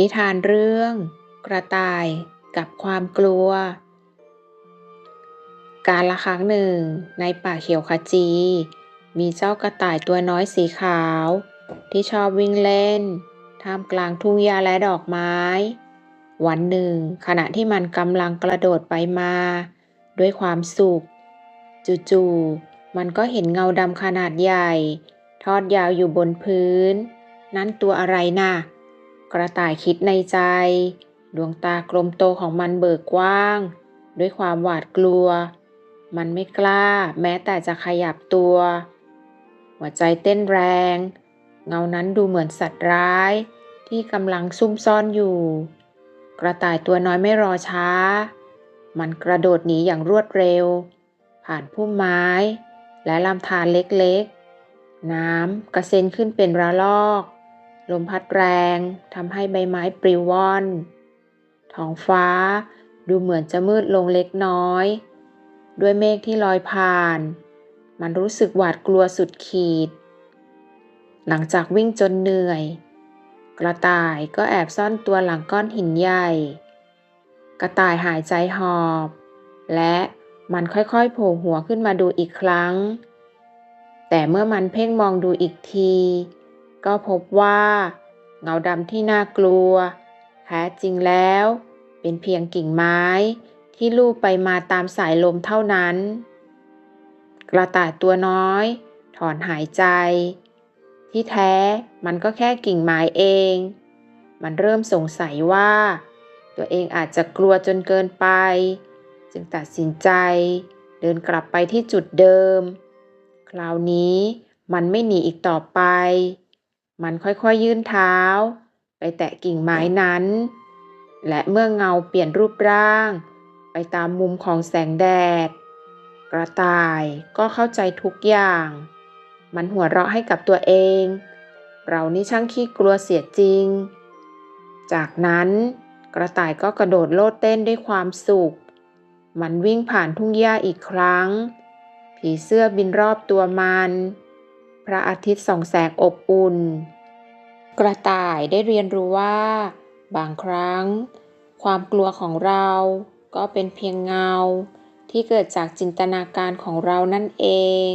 นิทานเรื่อง กระต่ายกับความกลัว การละครั้งหนึ่ง ในป่าเขียวขจี มีเจ้ากระต่ายตัวน้อยสีขาว ที่ชอบวิ่งเล่นท่ามกลางทุ่งหญ้าและดอกไม้ วันหนึ่ง ขณะที่มันกำลังกระโดดไปมา ด้วยความสุข จู่ๆมันก็เห็นเงาดำขนาดใหญ่ ทอดยาวอยู่บนพื้น นั่นตัวอะไรน่ะ กระต่ายคิดในใจ ดวงตากลมโตของมันเบิกกว้าง ด้วยความหวาดกลัว มันไม่กล้าแม้แต่จะขยับตัว หัวใจเต้นแรง เงานั้นดูเหมือนสัตว์ร้าย ที่กำลังซุ่มซ่อนอยู่ กระต่ายตัวน้อยไม่รอช้า มันกระโดดหนีอย่างรวดเร็ว ผ่านพุ่มไม้ และลำธารเล็กๆ น้ำกระเซ็นขึ้นเป็นระลอก ลมพัดแรงทำให้ใบไม้ปลิวว่อน ท้องฟ้าดูเหมือนจะมืดลงเล็กน้อย ด้วยเมฆที่ลอยผ่าน มันรู้สึกหวาดกลัวสุดขีด หลังจากวิ่งจนเหนื่อย กระต่ายก็แอบซ่อนตัวหลังก้อนหินใหญ่ กระต่ายหายใจหอบ และมันค่อยๆโผล่หัวขึ้นมาดูอีกครั้ง แต่เมื่อมันเพ่งมองดูอีกที ก็พบว่าเงาดำที่น่ากลัว แท้จริงแล้ว เป็นเพียงกิ่งไม้ที่ลูบไปมาตามสายลมเท่านั้น กระต่ายตัวน้อย ถอนหายใจ ที่แท้มันก็แค่กิ่งไม้เอง มันเริ่มสงสัยว่า ตัวเองอาจจะกลัวจนเกินไป จึงตัดสินใจเดินกลับไปที่จุดเดิม คราวนี้มันไม่หนีอีกต่อไป มันค่อยๆยื่นเท้า ไปแตะกิ่งไม้นั้น และเมื่อเงาเปลี่ยนรูปร่าง ไปตามมุมของแสงแดด กระต่ายก็เข้าใจทุกอย่าง มันหัวเราะให้กับตัวเอง เรานี่ช่างขี้กลัวเสียจริง จากนั้นกระต่ายก็กระโดดโลดเต้นด้วยความสุข มันวิ่งผ่านทุ่งหญ้าอีกครั้ง ผีเสื้อบินรอบตัวมัน พระอาทิตย์ส่องแสงอบอุ่น กระต่ายได้เรียนรู้ว่า บางครั้ง ความกลัวของเราก็เป็นเพียงเงา ที่เกิดจากจินตนาการของเรานั่นเอง